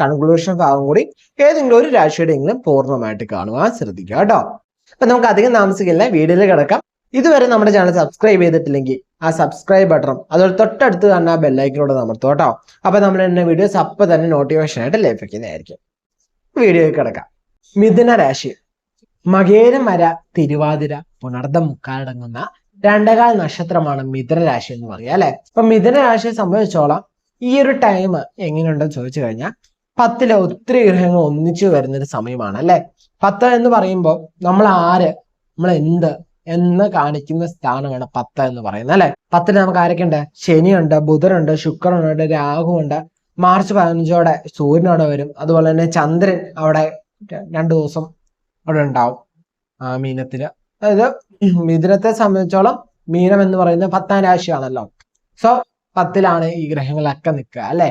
Conclusion ഭാഗം കൂടി ഏതെങ്കിലും ഒരു രാശിയുടെ എങ്കിലും പൂർണമായിട്ട് കാണുവാൻ ശ്രദ്ധിക്കുക കേട്ടോ. അപ്പൊ നമുക്ക് അധികം താമസിക്കില്ല. വീഡിയോയിൽ കിടക്കാം. ഇതുവരെ നമ്മുടെ ചാനൽ സബ്സ്ക്രൈബ് ചെയ്തിട്ടില്ലെങ്കിൽ ആ സബ്സ്ക്രൈബ് ബട്ടണും അതുപോലെ തൊട്ടടുത്ത് കാണുന്ന ആ ബെല്ലൈക്കിനോട് അമർത്തും കേട്ടോ. അപ്പൊ നമ്മൾ എന്നെ വീഡിയോസ് അപ്പൊ തന്നെ നോട്ടിഫിക്കേഷൻ ആയിട്ട് ലഭിക്കുന്നതായിരിക്കും വീഡിയോയിൽ കിടക്കാം. മിഥുന രാശി. മകേരമര തിരുവാതിര പുണർദം മുക്കാലടങ്ങുന്ന രണ്ടകാൽ നക്ഷത്രമാണ് മിഥുന രാശി എന്ന് പറയുക അല്ലെ? അപ്പൊ മിഥുന രാശിയെ സംബന്ധിച്ചോളം ഈ ഒരു ടൈം എങ്ങനെയുണ്ടെന്ന് ചോദിച്ചു കഴിഞ്ഞാൽ പത്തിലെ ഒത്തിരി ഗ്രഹങ്ങൾ ഒന്നിച്ചു വരുന്ന ഒരു സമയമാണ് അല്ലെ? പത്ത് എന്ന് പറയുമ്പോൾ നമ്മൾ ആര്? നമ്മൾ എന്ത്? എന്ന് കാണിക്കുന്ന സ്ഥാനമാണ് പത്ത് എന്ന് പറയുന്നത് അല്ലെ? പത്തിന് നമുക്ക് ആരൊക്കെ ഉണ്ട്? ശനിയുണ്ട് ബുധനുണ്ട് ശുക്രനുണ്ട് രാഹുണ്ട് മാർച്ച് പതിനഞ്ചോടെ സൂര്യൻ അവിടെ വരും. അതുപോലെ തന്നെ ചന്ദ്രൻ അവിടെ രണ്ടു ദിവസം അവിടെ ഉണ്ടാവും ആ മീനത്തിൽ അതായത് മിഥുനത്തെ സംബന്ധിച്ചോളം മീനം എന്ന് പറയുന്നത് പത്താം രാശിയാണല്ലോ. സോ പത്തിലാണ് ഈ ഗ്രഹങ്ങളൊക്കെ നിൽക്കുക അല്ലെ?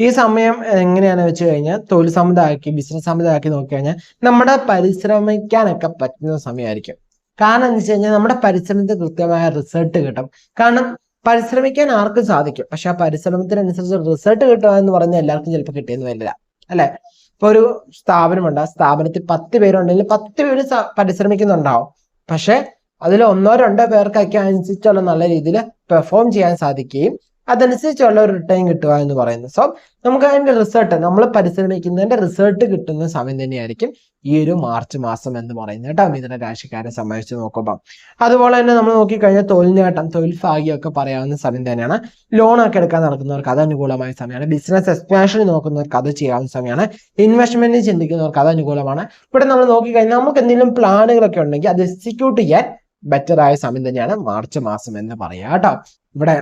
ഈ സമയം എങ്ങനെയാണ് വെച്ച് കഴിഞ്ഞാൽ തൊഴിൽ സമുദായമാക്കി ബിസിനസ് സമുദായമാക്കി നോക്കി കഴിഞ്ഞാൽ നമ്മുടെ പരിശ്രമിക്കാനൊക്കെ പറ്റുന്ന സമയമായിരിക്കും. കാരണം എന്ന് വെച്ച് കഴിഞ്ഞാൽ നമ്മുടെ പരിശ്രമത്തിന് കൃത്യമായ റിസൾട്ട് കിട്ടും. കാരണം പരിശ്രമിക്കാൻ ആർക്കും സാധിക്കും. പക്ഷെ ആ പരിശ്രമത്തിനനുസരിച്ച് റിസൾട്ട് കിട്ടുക എന്ന് പറഞ്ഞാൽ എല്ലാവർക്കും ചിലപ്പോൾ കിട്ടിയെന്ന് വരില്ല. അല്ലെ? ഇപ്പൊ ഒരു സ്ഥാപനമുണ്ട്. ആ സ്ഥാപനത്തിൽ പത്ത് പേരുണ്ടെങ്കിൽ പത്ത് പേര് പരിശ്രമിക്കുന്നുണ്ടാവും. പക്ഷെ അതിൽ ഒന്നോ രണ്ടോ പേർക്കൊക്കെ അനുസരിച്ചുള്ള നല്ല രീതിയിൽ പെർഫോം ചെയ്യാൻ സാധിക്കുകയും അതനുസരിച്ചുള്ള ഒരു റിട്ടേൺ കിട്ടുക എന്ന് പറയുന്നത്. സോ നമുക്ക് അതിന്റെ റിസൾട്ട് നമ്മൾ പരിശ്രമിക്കുന്നതിന്റെ റിസൾട്ട് കിട്ടുന്ന സമയം തന്നെയായിരിക്കും ഈ ഒരു മാർച്ച് മാസം എന്ന് പറയുന്നത് കേട്ടോ. മിഥുന രാശിക്കാരെ സംബന്ധിച്ച് നോക്കുമ്പോൾ അതുപോലെ തന്നെ നമ്മൾ നോക്കിക്കഴിഞ്ഞാൽ തൊഴിൽ നേട്ടം തൊഴിൽ ഭാഗ്യമൊക്കെ പറയാവുന്ന സമയം തന്നെയാണ്. ലോണൊക്കെ എടുക്കാൻ നടക്കുന്നവർക്ക് അത് അനുകൂലമായ സമയമാണ്. ബിസിനസ് എക്സ്പാൻഷൻ നോക്കുന്നവർക്ക് അത് ചെയ്യാവുന്ന സമയമാണ്. ഇൻവെസ്റ്റ്മെന്റ് ചിന്തിക്കുന്നവർക്ക് അത് അനുകൂലമാണ്. ഇവിടെ നമ്മൾ നോക്കിക്കഴിഞ്ഞാൽ നമുക്ക് എന്തെങ്കിലും പ്ലാനുകളൊക്കെ ഉണ്ടെങ്കിൽ അത് എക്സിക്യൂട്ട് ചെയ്യാൻ ബെറ്റർ ആയ സമയം തന്നെയാണ് മാർച്ച് മാസം എന്ന് പറയാം കേട്ടോ. ഇവിടെ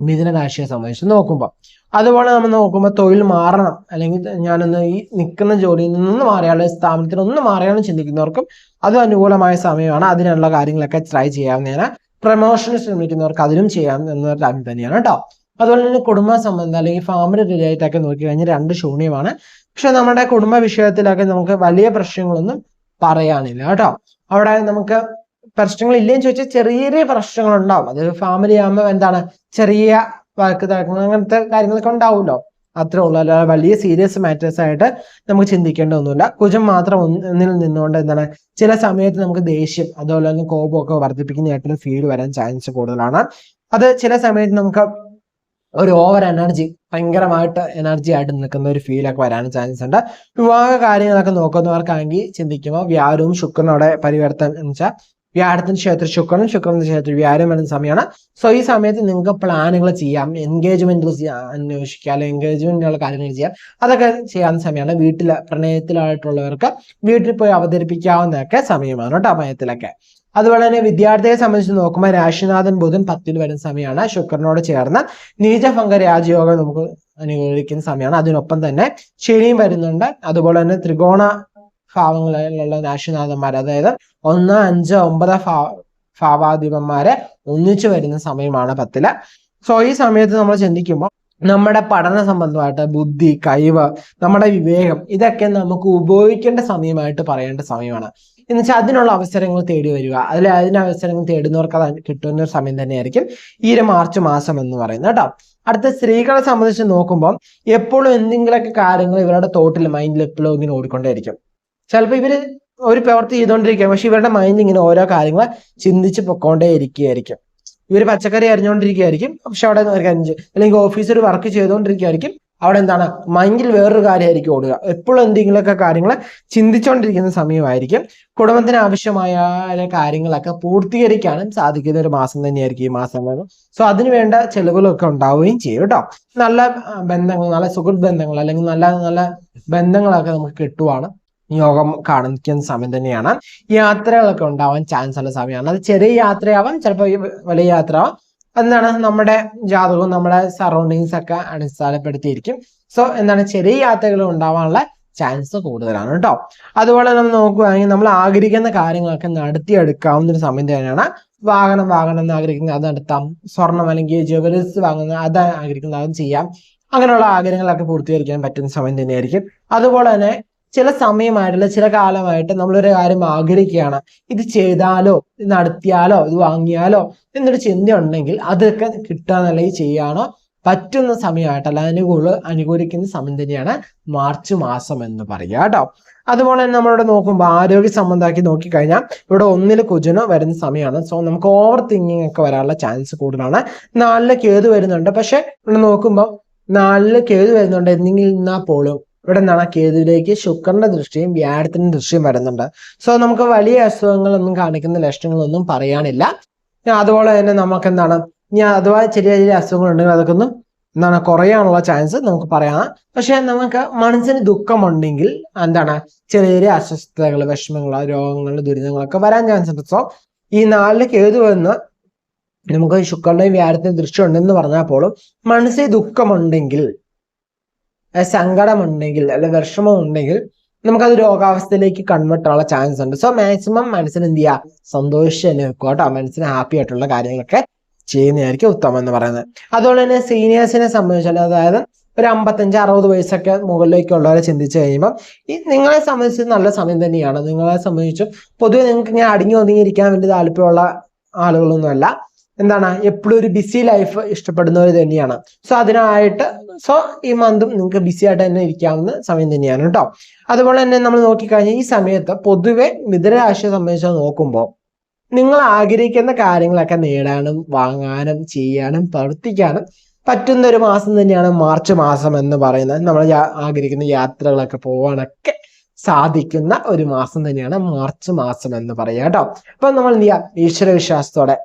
മിഥുന രാശിയെ സംബന്ധിച്ച് നോക്കുമ്പോൾ അതുപോലെ നമ്മൾ നോക്കുമ്പോൾ തൊഴിൽ മാറണം. അല്ലെങ്കിൽ ഞാനൊന്ന് ഈ നിൽക്കുന്ന ജോലിയിൽ നിന്ന് മാറിയാലോ സ്ഥാപനത്തിൽ ഒന്ന് മാറിയാലും ചിന്തിക്കുന്നവർക്കും അത് അനുകൂലമായ സമയമാണ്. അതിനുള്ള കാര്യങ്ങളൊക്കെ ട്രൈ ചെയ്യാവുന്നതാണ്. പ്രമോഷന് ശ്രമിക്കുന്നവർക്ക് അതിനും ചെയ്യാം എന്നൊരു ടൈം തന്നെയാണ് കേട്ടോ അതുപോലെ തന്നെ കുടുംബ സംബന്ധം അല്ലെങ്കിൽ ഫാമിലി റിലേറ്റഡ് ഒക്കെ നോക്കി കഴിഞ്ഞാൽ രണ്ട് ശൂന്യമാണ്. പക്ഷെ നമ്മുടെ കുടുംബ വിഷയത്തിലൊക്കെ നമുക്ക് വലിയ പ്രശ്നങ്ങളൊന്നും പറയാനില്ല കേട്ടോ അവിടെ നമുക്ക് പ്രശ്നങ്ങൾ ഇല്ലേന്ന് ചോദിച്ചാൽ ചെറിയ ചെറിയ പ്രശ്നങ്ങൾ ഉണ്ടാവും അത് ഫാമിലി ആകുമ്പോൾ എന്താണ്? ചെറിയ വഴക്ക് തർക്കങ്ങൾ അങ്ങനത്തെ കാര്യങ്ങളൊക്കെ ഉണ്ടാവുമല്ലോ. അത്രേ ഉള്ളൂ. അല്ലാതെ വലിയ സീരിയസ് മാറ്റേഴ്സ് ആയിട്ട് നമുക്ക് ചിന്തിക്കേണ്ട ഒന്നുമില്ല. കുജം മാത്രം ഒന്നിൽ നിന്നുകൊണ്ട് എന്താണ്? ചില സമയത്ത് നമുക്ക് ദേഷ്യം അതുപോലെ തന്നെ കോപമൊക്കെ വർദ്ധിപ്പിക്കുന്നതായിട്ടുള്ള ഫീൽ വരാൻ ചാൻസ് കൂടുതലാണ്. അത് ചില സമയത്ത് നമുക്ക് ഒരു ഓവർ എനർജി ഭയങ്കരമായിട്ട് എനർജി ആയിട്ട് നിൽക്കുന്ന ഒരു ഫീലൊക്കെ വരാൻ ചാൻസ് ഉണ്ട്. വിവാഹ കാര്യങ്ങളൊക്കെ നോക്കുന്നവർക്കാണെങ്കിൽ ചിന്തിക്കുമ്പോൾ വ്യാഴവും ശുക്രനോടെ പരിവർത്തനം എന്ന് വെച്ചാൽ വ്യാഴത്തിന് ക്ഷേത്ര ശുക്രനും ശുക്രന്റെ ക്ഷേത്ര വ്യാഴം വരുന്ന സമയമാണ്. സോ ഈ സമയത്ത് നിങ്ങൾക്ക് പ്ലാനുകൾ ചെയ്യാം എൻഗേജ്മെന്റ് അന്വേഷിക്കുക അല്ലെങ്കിൽ എൻഗേജ്മെന്റിനുള്ള കാര്യങ്ങൾ ചെയ്യാം. അതൊക്കെ ചെയ്യാവുന്ന സമയമാണ്. വീട്ടിൽ പ്രണയത്തിലായിട്ടുള്ളവർക്ക് വീട്ടിൽ പോയി അവതരിപ്പിക്കാവുന്നതൊക്കെ സമയമാണ് കേട്ടോ മയത്തിലൊക്കെ അതുപോലെ തന്നെ വിദ്യാർത്ഥിയെ സംബന്ധിച്ച് നോക്കുമ്പോൾ രാശിനാഥൻ ബുധൻ പത്തിൽ വരുന്ന സമയമാണ്. ശുക്രനോട് ചേർന്ന് നീചഭംഗ രാജയോഗം നമുക്ക് അനുകൂലിക്കുന്ന സമയമാണ്. അതിനൊപ്പം തന്നെ ശനിയും വരുന്നുണ്ട്. അതുപോലെ തന്നെ ത്രികോണ ഭാവങ്ങളിലുള്ള നാശനാഥന്മാർ അതായത് ഒന്ന് അഞ്ച് ഒമ്പത് ഭാ ഭാവാധിപന്മാരെ ഒന്നിച്ചു വരുന്ന സമയമാണ് പത്തിൽ. സോ ഈ സമയത്ത് നമ്മൾ ചിന്തിക്കുമ്പോൾ നമ്മുടെ പഠന സംബന്ധമായിട്ട് ബുദ്ധി കഴിവ് നമ്മുടെ വിവേകം ഇതൊക്കെ നമുക്ക് ഉപയോഗിക്കേണ്ട സമയമായിട്ട് പറയേണ്ട സമയമാണ്. എന്ന് വെച്ചാൽ അതിനുള്ള അവസരങ്ങൾ തേടി വരിക. അതിൽ അതിന് അവസരങ്ങൾ തേടുന്നവർക്ക് അത് കിട്ടുന്ന ഒരു സമയം തന്നെയായിരിക്കും ഈ ഒരു മാർച്ച് മാസം എന്ന് പറയുന്നത് കേട്ടോ. അടുത്ത സ്ത്രീകളെ സംബന്ധിച്ച് നോക്കുമ്പോൾ എപ്പോഴും എന്തെങ്കിലുമൊക്കെ കാര്യങ്ങൾ ഇവരുടെ തോട്ടിൽ മൈൻഡിൽ എപ്പോഴും ഇങ്ങനെ ഓടിക്കൊണ്ടേയിരിക്കും. ചിലപ്പോൾ ഇവർ ഒരു പ്രവർത്തി ചെയ്തുകൊണ്ടിരിക്കുക പക്ഷെ ഇവരുടെ മൈൻഡ് ഇങ്ങനെ ഓരോ കാര്യങ്ങൾ ചിന്തിച്ച് പൊക്കോണ്ടേ ഇരിക്കുകയായിരിക്കും ഇവർ പച്ചക്കറി അരിഞ്ഞുകൊണ്ടിരിക്കുകയായിരിക്കും പക്ഷെ അവിടെ കാര്യം അല്ലെങ്കിൽ ഓഫീസിൽ വർക്ക് ചെയ്തുകൊണ്ടിരിക്കുകയായിരിക്കും. അവിടെ എന്താണ്? മൈൻഡിൽ വേറൊരു കാര്യമായിരിക്കും ഓടുക. എപ്പോഴും എന്തെങ്കിലുമൊക്കെ കാര്യങ്ങൾ ചിന്തിച്ചുകൊണ്ടിരിക്കുന്ന സമയമായിരിക്കും. കുടുംബത്തിന് ആവശ്യമായ കാര്യങ്ങളൊക്കെ പൂർത്തീകരിക്കാനും സാധിക്കുന്ന ഒരു മാസം തന്നെയായിരിക്കും ഈ മാസം സോ അതിന് വേണ്ട ചെലവുകളൊക്കെ ഉണ്ടാവുകയും ചെയ്യും കേട്ടോ. നല്ല ബന്ധങ്ങൾ നല്ല സുഹൃത്ത് ബന്ധങ്ങൾ അല്ലെങ്കിൽ നല്ല നല്ല ബന്ധങ്ങളൊക്കെ നമുക്ക് കിട്ടുവാണ്. യോഗം കാണിക്കുന്ന സമയം തന്നെയാണ്. യാത്രകളൊക്കെ ഉണ്ടാവാൻ ചാൻസ് ഉള്ള സമയമാണ്. അത് ചെറിയ യാത്രയാവാം ചിലപ്പോൾ വലിയ യാത്ര എന്താണ് നമ്മുടെ ജാതകവും നമ്മുടെ സറൗണ്ടിങ്സ് ഒക്കെ അടിസ്ഥാനപ്പെടുത്തിയിരിക്കും. സോ എന്താണ്? ചെറിയ യാത്രകൾ ഉണ്ടാവാനുള്ള ചാൻസ് കൂടുതലാണ് കേട്ടോ. അതുപോലെ നമ്മൾ നോക്കുകയാണെങ്കിൽ നമ്മൾ ആഗ്രഹിക്കുന്ന കാര്യങ്ങളൊക്കെ നടത്തിയെടുക്കാവുന്ന ഒരു സമയം തന്നെയാണ് വാഹനം വാങ്ങണം എന്ന് ആഗ്രഹിക്കുന്നത്. അത് നടത്താം. സ്വർണം അല്ലെങ്കിൽ ജ്വല്ലറീസ് വാങ്ങുന്ന അത് ആഗ്രഹിക്കുന്നത് അതും ചെയ്യാം. അങ്ങനെയുള്ള ആഗ്രഹങ്ങളൊക്കെ പൂർത്തീകരിക്കാൻ പറ്റുന്ന സമയം തന്നെയായിരിക്കും. അതുപോലെ തന്നെ ചില സമയമായിട്ടുള്ള ചില കാലമായിട്ട് നമ്മളൊരു കാര്യം ആഗ്രഹിക്കുകയാണ്. ഇത് ചെയ്താലോ? ഇത് നടത്തിയാലോ? ഇത് വാങ്ങിയാലോ? എന്നൊരു ചിന്ത ഉണ്ടെങ്കിൽ അതൊക്കെ കിട്ടാന്നല്ലെങ്കിൽ ചെയ്യാനോ പറ്റുന്ന സമയമായിട്ടല്ല അനുകൂല അനുകൂലിക്കുന്ന സമയം തന്നെയാണ് മാർച്ച് മാസം എന്ന് പറയുക കേട്ടോ. അതുപോലെ തന്നെ നമ്മളിവിടെ നോക്കുമ്പോൾ ആരോഗ്യ സംബന്ധമാക്കി നോക്കിക്കഴിഞ്ഞാൽ ഇവിടെ ഒന്നിൽ കുജനം വരുന്ന സമയമാണ്. സോ നമുക്ക് ഓവർ തിങ്കിങ് ഒക്കെ വരാനുള്ള ചാൻസ് കൂടുതലാണ്. നാലിൽ ഏത് വരുന്നുണ്ട്? പക്ഷെ ഇവിടെ നോക്കുമ്പോൾ നാലിൽ ഏത് വരുന്നുണ്ട്? എന്തെങ്കിലും എന്നാൽ പോലും ഇവിടെ എന്താണ് കേതുവിലേക്ക് ശുക്രന്റെ ദൃഷ്ടിയും വ്യാഴത്തിന്റെ ദൃഷ്ടിയും വരുന്നുണ്ട്. സോ നമുക്ക് വലിയ അസുഖങ്ങളൊന്നും കാണിക്കുന്ന ലക്ഷണങ്ങളൊന്നും പറയാനില്ല. അതുപോലെ തന്നെ നമുക്ക് എന്താണ് ഞാൻ അഥവാ ചെറിയ ചെറിയ അസുഖങ്ങൾ ഉണ്ടെങ്കിൽ അതൊക്കെ ഒന്ന് എന്താണ് കുറയാനുള്ള ചാൻസ് നമുക്ക് പറയാം. പക്ഷെ നമുക്ക് മനസ്സിന് ദുഃഖമുണ്ടെങ്കിൽ എന്താണ്? ചെറിയ ചെറിയ അസ്വസ്ഥതകൾ വിഷമങ്ങൾ രോഗങ്ങൾ ദുരിതങ്ങളൊക്കെ വരാൻ ചാൻസ് ഉണ്ട്. സോ ഈ നാലിൽ കേതു വന്ന് നമുക്ക് ശുക്രന്റെയും വ്യാഴത്തിന്റെയും ദൃഷ്ടി ഉണ്ടെന്ന് പറഞ്ഞാൽ പോലും മനസ്സിൽ ദുഃഖമുണ്ടെങ്കിൽ സങ്കടമുണ്ടെങ്കിൽ അല്ലെ വിഷമം ഉണ്ടെങ്കിൽ നമുക്കത് രോഗാവസ്ഥയിലേക്ക് കൺവേർട്ട് ആവാനുള്ള ചാൻസ് ഉണ്ട്. സോ മാക്സിമം മനസ്സിന് എന്ത് ചെയ്യുക സന്തോഷം തന്നെ വെക്കുക കേട്ടോ. മനസ്സിന് ഹാപ്പി ആയിട്ടുള്ള കാര്യങ്ങളൊക്കെ ചെയ്യുന്നതായിരിക്കും ഉത്തമം എന്ന് പറയുന്നത്. അതുപോലെ തന്നെ സീനിയേഴ്സിനെ സംബന്ധിച്ചാൽ അതായത് ഒരു അമ്പത്തഞ്ച് അറുപത് വയസ്സൊക്കെ മുകളിലേക്കുള്ളവരെ ചിന്തിച്ചു കഴിയുമ്പോൾ ഈ നിങ്ങളെ സംബന്ധിച്ച് നല്ല സമയം തന്നെയാണ്. നിങ്ങളെ സംബന്ധിച്ചും പൊതുവെ നിങ്ങൾക്ക് ഇങ്ങനെ അടിഞ്ഞു ഒതുങ്ങിയിരിക്കാൻ വേണ്ടി താല്പര്യമുള്ള ആളുകളൊന്നുമല്ല. എന്താണ്? എപ്പോഴും ഒരു ബിസി ലൈഫ് ഇഷ്ടപ്പെടുന്നവർ തന്നെയാണ്. സോ അതിനായിട്ട് സോ ഈ മന്തും നിങ്ങൾക്ക് ബിസി ആയിട്ട് തന്നെ ഇരിക്കാവുന്ന സമയം തന്നെയാണ് കേട്ടോ അതുപോലെ തന്നെ നമ്മൾ നോക്കിക്കഴിഞ്ഞാൽ ഈ സമയത്ത് പൊതുവെ മിഥുനരാശിയെ സംബന്ധിച്ച് നോക്കുമ്പോൾ നിങ്ങൾ ആഗ്രഹിക്കുന്ന കാര്യങ്ങളൊക്കെ നേടാനും വാങ്ങാനും ചെയ്യാനും പ്രവർത്തിക്കാനും പറ്റുന്ന ഒരു മാസം തന്നെയാണ് മാർച്ച് മാസം എന്ന് പറയുന്നത്. നമ്മൾ ആഗ്രഹിക്കുന്ന യാത്രകളൊക്കെ പോകാനൊക്കെ സാധിക്കുന്ന ഒരു മാസം തന്നെയാണ് മാർച്ച് മാസം എന്ന് പറയുക കേട്ടോ അപ്പൊ നമ്മൾ എന്ത് ചെയ്യാം? ഈശ്വര വിശ്വാസത്തോടെ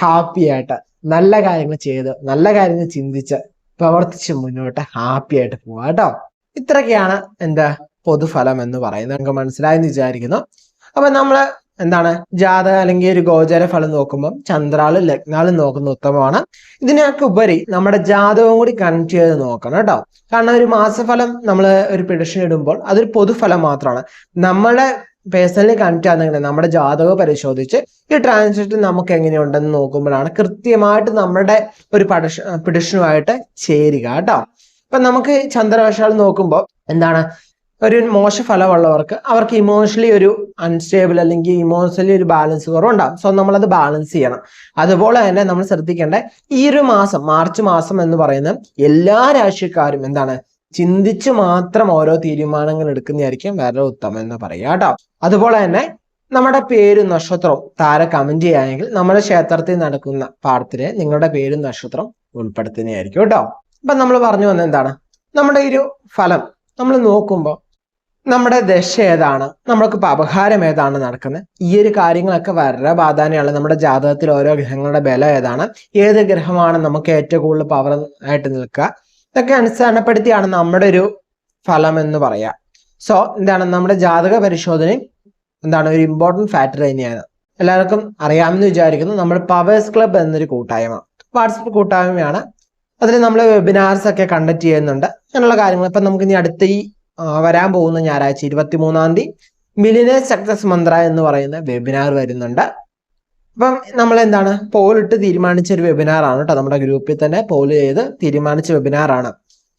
ഹാപ്പി ആയിട്ട് നല്ല കാര്യങ്ങൾ ചെയ്ത് നല്ല കാര്യങ്ങൾ ചിന്തിച്ച് പ്രവർത്തിച്ച് മുന്നോട്ട് ഹാപ്പി ആയിട്ട് പോവാ കേട്ടോ. ഇത്രയൊക്കെയാണ് എന്താ പൊതുഫലം എന്ന് പറയുന്നത്. നമുക്ക് മനസ്സിലായെന്ന് വിചാരിക്കുന്നു. അപ്പൊ നമ്മൾ എന്താണ് ജാതക അല്ലെങ്കിൽ ഒരു ഗോചര ഫലം നോക്കുമ്പോൾ ചന്ദ്രാളും ലഗ്നാളും നോക്കുന്ന ഉത്തമമാണ്. ഇതിനൊക്കെ ഉപരി നമ്മുടെ ജാതകവും കൂടി കണക്ട് ചെയ്ത് നോക്കണം കേട്ടോ. കാരണം ഒരു മാസഫലം നമ്മൾ ഒരു പ്രഡിക്ഷൻ ഇടുമ്പോൾ അതൊരു പൊതുഫലം മാത്രമാണ്. നമ്മളെ പേഴ്സണലി കണക്ട് ചെയ്യാന്നെങ്കിൽ നമ്മുടെ ജാതകം പരിശോധിച്ച് ഈ ട്രാൻസിറ്റ് നമുക്ക് എങ്ങനെയുണ്ടെന്ന് നോക്കുമ്പോഴാണ് കൃത്യമായിട്ട് നമ്മുടെ ഒരു പഠിഷ പിടിഷനുമായിട്ട് ചേരുക കേട്ടോ. ഇപ്പൊ നമുക്ക് ചന്ദ്രവശാൽ നോക്കുമ്പോൾ എന്താണ്? ഒരു മോശ ഫലമുള്ളവർക്ക് അവർക്ക് ഇമോഷണലി ഒരു അൺസ്റ്റേബിൾ അല്ലെങ്കിൽ ഇമോഷണലി ഒരു ബാലൻസ് കുറവുണ്ടാകും സോ നമ്മളത് ബാലൻസ് ചെയ്യണം. അതുപോലെ തന്നെ നമ്മൾ ശ്രദ്ധിക്കേണ്ട ഈ ഒരു മാസം മാർച്ച് മാസം എന്ന് പറയുന്ന എല്ലാ രാശിക്കാരും എന്താണ്? ചിന്തിച്ച് മാത്രം ഓരോ തീരുമാനങ്ങൾ എടുക്കുന്നതായിരിക്കും വളരെ ഉത്തമം എന്ന് പറയുക കേട്ടോ. അതുപോലെ തന്നെ നമ്മുടെ പേരും നക്ഷത്രവും താര കമന്റ് ചെയ്യുകയാണെങ്കിൽ നമ്മുടെ ക്ഷേത്രത്തിൽ നടക്കുന്ന പാഠത്തിൽ നിങ്ങളുടെ പേരും നക്ഷത്രം ഉൾപ്പെടുത്തുന്നതായിരിക്കും കേട്ടോ. അപ്പൊ നമ്മൾ പറഞ്ഞു വന്ന എന്താണ്? നമ്മുടെ ഒരു ഫലം. നമ്മൾ നോക്കുമ്പോൾ നമ്മുടെ ദശ ഏതാണ്? നമ്മൾക്ക് അപഹാരം ഏതാണ് നടക്കുന്നത്? ഈ ഒരു കാര്യങ്ങളൊക്കെ വളരെ പ്രാധാന്യമാണ് നമ്മുടെ ജാതകത്തിൽ ഓരോ ഗ്രഹങ്ങളുടെ ബലം ഏതാണ്? ഏത് ഗ്രഹമാണ് നമുക്ക് ഏറ്റവും കൂടുതൽ പവർ ആയിട്ട് നിൽക്കുക? ഇതൊക്കെ അടിസ്ഥാനപ്പെടുത്തിയാണ് നമ്മുടെ ഒരു ഫലം എന്ന് പറയാ. സോ എന്താണ്? നമ്മുടെ ജാതക പരിശോധനയും എന്താണ്? ഒരു ഇമ്പോർട്ടന്റ് ഫാക്ടർ തന്നെയാണ്. എല്ലാവർക്കും അറിയാമെന്ന് വിചാരിക്കുന്നു. നമ്മുടെ പവേഴ്സ് ക്ലബ്ബ് എന്നൊരു കൂട്ടായ്മ. വാട്സപ്പ് കൂട്ടായ്മയാണ്. അതിൽ നമ്മൾ വെബിനാർസ് ഒക്കെ കണ്ടക്ട് ചെയ്യുന്നുണ്ട്. അങ്ങനെയുള്ള കാര്യങ്ങൾ. ഇപ്പം നമുക്ക് ഇനി അടുത്ത ഈ വരാൻ പോകുന്ന ഞായറാഴ്ച ഇരുപത്തി മൂന്നാം തീയതി മിലിനേഴ്സ് സക്സസ് മന്ത്ര എന്ന് പറയുന്ന വെബിനാർ വരുന്നുണ്ട്. അപ്പം നമ്മൾ എന്താണ് പോൾ ഇട്ട് തീരുമാനിച്ച ഒരു വെബിനാർ ആണ് കേട്ടോ നമ്മുടെ ഗ്രൂപ്പിൽ തന്നെ പോൾ ചെയ്ത് തീരുമാനിച്ച വെബിനാർ ആണ്.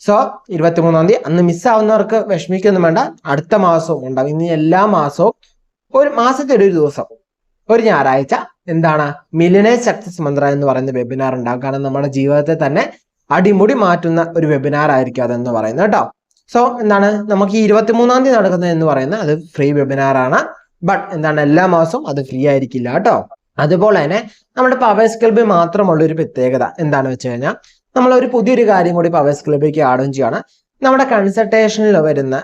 സോ ഇരുപത്തിമൂന്നാം തീയതി അന്ന് മിസ്സാവുന്നവർക്ക് വിഷമിക്കൊന്നും വേണ്ട. അടുത്ത മാസവും ഉണ്ടാവും. ഇനി എല്ലാ മാസവും ഒരു മാസത്തിൽ ഒരു ദിവസം ഒരു ഞായറാഴ്ച എന്താണ്? മിലിനെ സക്സസ് മന്ത്ര എന്ന് പറയുന്ന വെബിനാർ ഉണ്ടാവും കാരണം നമ്മുടെ ജീവിതത്തെ തന്നെ അടിമുടി മാറ്റുന്ന ഒരു വെബിനാർ ആയിരിക്കും അതെന്ന് പറയുന്നത് കേട്ടോ സോ എന്താണ്? നമുക്ക് ഈ ഇരുപത്തിമൂന്നാം തീയതി നടക്കുന്നത് എന്ന് പറയുന്നത് അത് ഫ്രീ വെബിനാർ ആണ്. ബട്ട് എന്താണ്? എല്ലാ മാസവും അത് ഫ്രീ ആയിരിക്കില്ല കേട്ടോ അതുപോലെ തന്നെ നമ്മുടെ പവേഴ്സ് ക്ലബിൽ മാത്രമുള്ള ഒരു പ്രത്യേകത എന്താണെന്ന് വെച്ച് കഴിഞ്ഞാൽ നമ്മൾ ഒരു പുതിയൊരു കാര്യം കൂടി പവേഴ്സ് ക്ലബിലേക്ക് ആഡും ചെയ്യാണ്. നമ്മുടെ കൺസൾട്ടേഷനിൽ വരുന്ന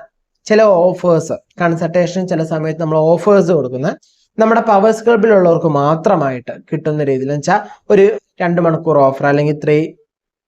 ചില ഓഫേഴ്സ് കൺസൾട്ടേഷൻ ചില സമയത്ത് നമ്മൾ ഓഫേഴ്സ് കൊടുക്കുന്ന നമ്മുടെ പവേഴ്സ് ക്ലബിലുള്ളവർക്ക് മാത്രമായിട്ട് കിട്ടുന്ന രീതിയിൽ വെച്ചാൽ ഒരു രണ്ട് മണിക്കൂർ ഓഫർ അല്ലെങ്കിൽ ത്രീ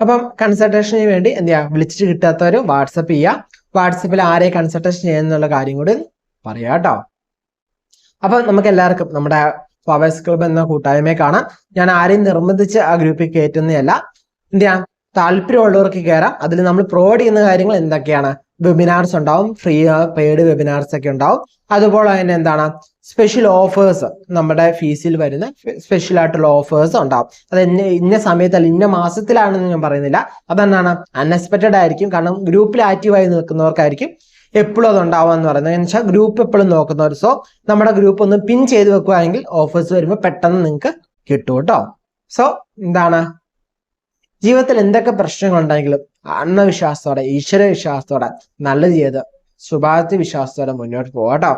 അപ്പം കൺസൾട്ടേഷന് വേണ്ടി എന്ത് ചെയ്യാം? വിളിച്ചിട്ട് കിട്ടാത്തവർ വാട്സപ്പ് ചെയ്യുക വാട്സപ്പിൽ ആരെ കൺസൾട്ടേഷൻ ചെയ്യുന്നുള്ള കാര്യം കൂടി പറയാം കേട്ടോ അപ്പം നമുക്ക് എല്ലാവർക്കും നമ്മുടെ ഫ്ലവേഴ്സ് ക്ലബ് എന്ന കൂട്ടായ്മയെ കാണാം. ഞാൻ ആരെയും നിർബന്ധിച്ച് ആ ഗ്രൂപ്പിൽ കയറ്റുന്നതല്ല എന്ത് ചെയ്യാം? താല്പര്യമുള്ളവർക്ക് കയറാം അതിൽ നമ്മൾ പ്രൊവൈഡ് ചെയ്യുന്ന കാര്യങ്ങൾ എന്തൊക്കെയാണ്? വെബിനാർസ് ഉണ്ടാവും. ഫ്രീ പെയ്ഡ് വെബിനാർസ് ഒക്കെ ഉണ്ടാവും. അതുപോലെ തന്നെ എന്താണ്? സ്പെഷ്യൽ ഓഫേഴ്സ് നമ്മുടെ ഫീസിൽ വരുന്ന സ്പെഷ്യൽ ആയിട്ടുള്ള ഓഫേഴ്സ് ഉണ്ടാവും. അത് ഇന്ന ഇന്ന സമയത്തല്ല ഇന്ന മാസത്തിലാണെന്ന് ഞാൻ പറയുന്നില്ല. അതെന്താണ്? അൺഎക്സ്പെക്റ്റഡ് ആയിരിക്കും. കാരണം ഗ്രൂപ്പിൽ ആക്റ്റീവായി നിൽക്കുന്നവർക്കായിരിക്കും എപ്പോഴും അത് ഉണ്ടാവുക എന്ന് പറയുന്നത്. എന്ന് വെച്ചാൽ ഗ്രൂപ്പ് എപ്പോഴും നോക്കുന്നവർ. സോ നമ്മുടെ ഗ്രൂപ്പ് ഒന്ന് പിൻ ചെയ്ത് വെക്കുകയാണെങ്കിൽ ഓഫേഴ്സ് വരുമ്പോൾ പെട്ടെന്ന് നിങ്ങൾക്ക് കിട്ടും കേട്ടോ. സോ എന്താണ്? ജീവിതത്തിൽ എന്തൊക്കെ പ്രശ്നങ്ങളുണ്ടെങ്കിലും ആത്മവിശ്വാസത്തോടെ ഈശ്വര വിശ്വാസത്തോടെ നല്ലത് ചെയ്ത് ശുഭാപ്തി വിശ്വാസത്തോടെ മുന്നോട്ട് പോകാം കേട്ടോ